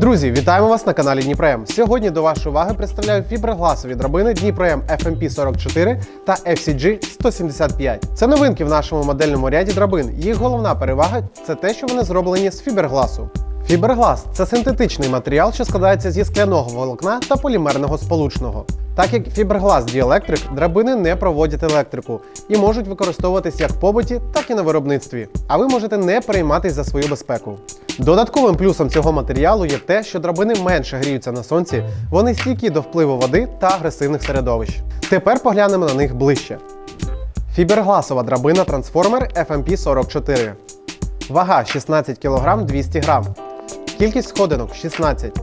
Друзі, вітаємо вас на каналі Дніпром. Сьогодні до вашої уваги представляю фіброгласові драбини Дніпром FMP 44 та FCG 175. Це новинки в нашому модельному ряді драбин. Їх головна перевага це те, що вони зроблені з фібергласу. Фіберглас це синтетичний матеріал, що складається зі скляного волокна та полімерного сполучного. Так як фіберглас діелектрик, драбини не проводять електрику і можуть використовуватись як в побуті, так і на виробництві. А ви можете не перейматись за свою безпеку. Додатковим плюсом цього матеріалу є те, що драбини менше гріються на сонці, вони стійкі до впливу води та агресивних середовищ. Тепер поглянемо на них ближче. Фібергласова драбина трансформер FMP 44. Вага 16 кг 200 г. Кількість сходинок 16.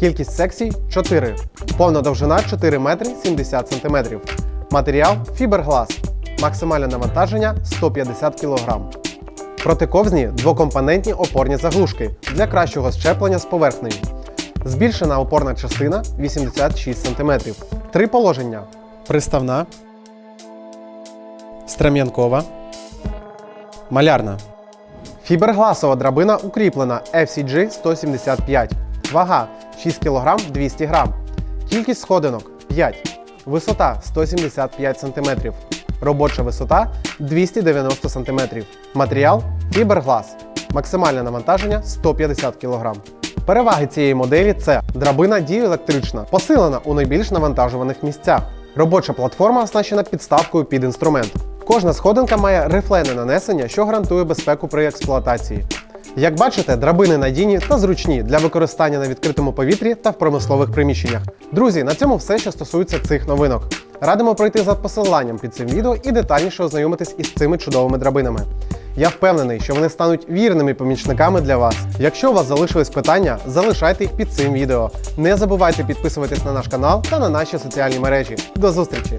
Кількість секцій 4. Повна довжина 4 метри 70 см. Матеріал фіберглас. Максимальне навантаження 150 кг. Протиковзні двокомпонентні опорні заглушки для кращого щеплення з поверхнею. Збільшена опорна частина 86 см. Три положення: приставна, стрем'янкова, малярна. Фібергласова драбина укріплена FCG 175. Вага 6 кг 200 г. Кількість сходинок 5. Висота 175 см. Робоча висота 290 см. Матеріал фіберглас. Максимальне навантаження 150 кг. Переваги цієї моделі це драбина дієлектрична, посилена у найбільш навантажуваних місцях. Робоча платформа оснащена підставкою під інструмент. Кожна сходинка має рифлене нанесення, що гарантує безпеку при експлуатації. Як бачите, драбини надійні та зручні для використання на відкритому повітрі та в промислових приміщеннях. Друзі, на цьому все, що стосується цих новинок. Радимо пройти за посиланням під цим відео і детальніше ознайомитись із цими чудовими драбинами. Я впевнений, що вони стануть вірними помічниками для вас. Якщо у вас залишились питання, залишайте їх під цим відео. Не забувайте підписуватись на наш канал та на наші соціальні мережі. До зустрічі!